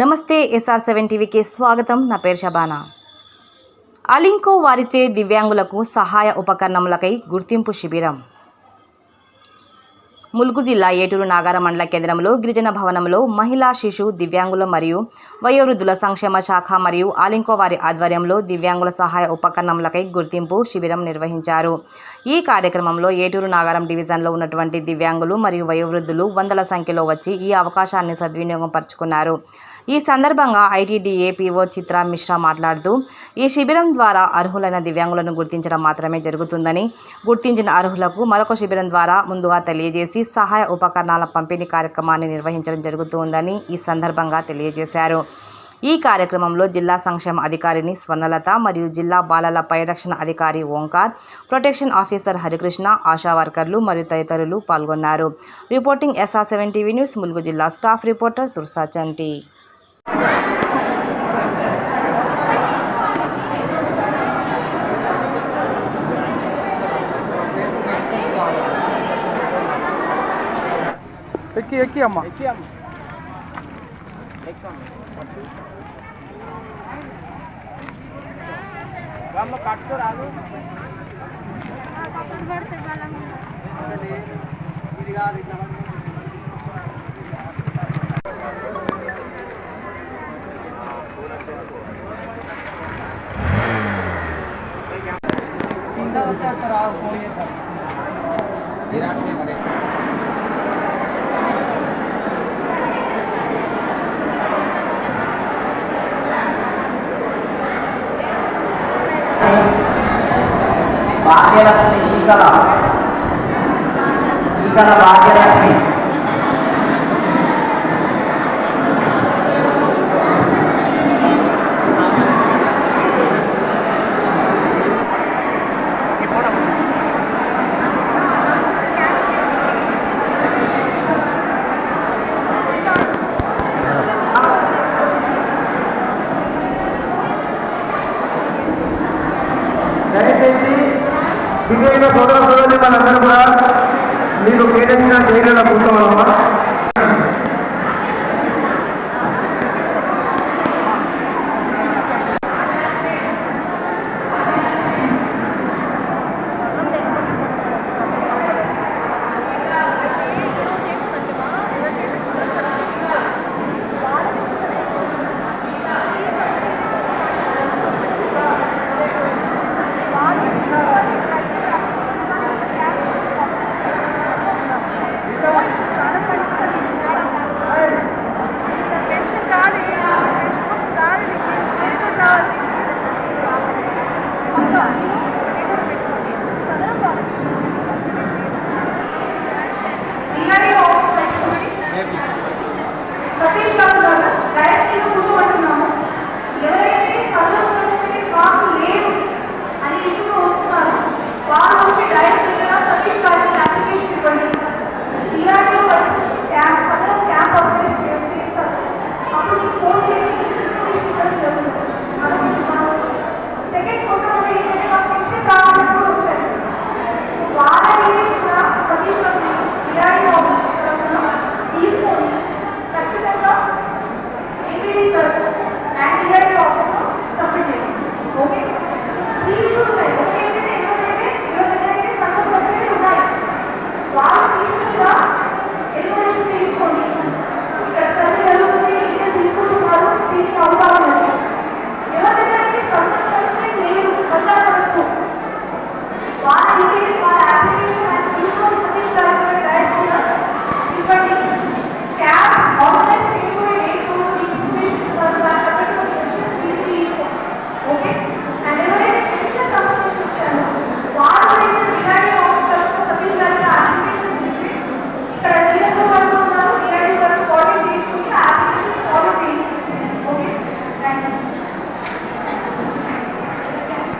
నమస్తే SR seven టీవీకి స్వాగతం. నా పేరు షబానా. అలింకో వారిచే దివ్యాంగులకు సహాయ ఉపకరణములకై గుర్తింపు శిబిరం. ములుగు జిల్లా ఏటూరు నాగార మండల కేంద్రంలో గిరిజన భవనంలో మహిళా శిశు దివ్యాంగుల మరియు వయోవృద్ధుల సంక్షేమ శాఖ మరియు ఆలింకో వారి ఆధ్వర్యంలో దివ్యాంగుల సహాయ ఉపకరణములకై గుర్తింపు శిబిరం నిర్వహించారు. ఈ కార్యక్రమంలో ఏటూరు నాగారం డివిజన్లో ఉన్నటువంటి దివ్యాంగులు మరియు వయోవృద్ధులు వందల సంఖ్యలో వచ్చి ఈ అవకాశాన్ని సద్వినియోగం పరుచుకున్నారు. ఈ సందర్భంగా ఐటీడీఏ పీఓ చిత్ర మిశ్రా మాట్లాడుతూ ఈ శిబిరం ద్వారా అర్హులైన దివ్యాంగులను గుర్తించడం మాత్రమే జరుగుతుందని గుర్తించిన అర్హులకు మరొక శిబిరం ద్వారా ముందుగా తెలియజేసి సహాయ ఉపకరణాల పంపిణీ కార్యక్రమాన్ని నిర్వహించడం జరుగుతుందని ఈ సందర్భంగా తెలియజేశారు. ఈ కార్యక్రమంలో జిల్లా సంక్షేమ అధికారిని స్వర్ణలత మరియు జిల్లా బాలల పరిరక్షణ అధికారి ఓంకార్ ప్రొటెక్షన్ ఆఫీసర్ హరికృష్ణ ఆశా వర్కర్లు మరియు తదితరులు పాల్గొన్నారు. Reporting SR seven TV news Mulugu జిల్లా staff reporter Aqui, aqui, amor. Aqui, amor. Aqui, amor. Vamos cortar algo. Vamos cortar balão. Vamos ligar, ligar. এরা আসলে মানে बाकी रखते ई कला ई कला बाकी रखते దివ్యంగా సోదర సోదరి మనందరూ కూడా మీకు కేటాయించిన జైలులో కూర్చోవాలమ్మా.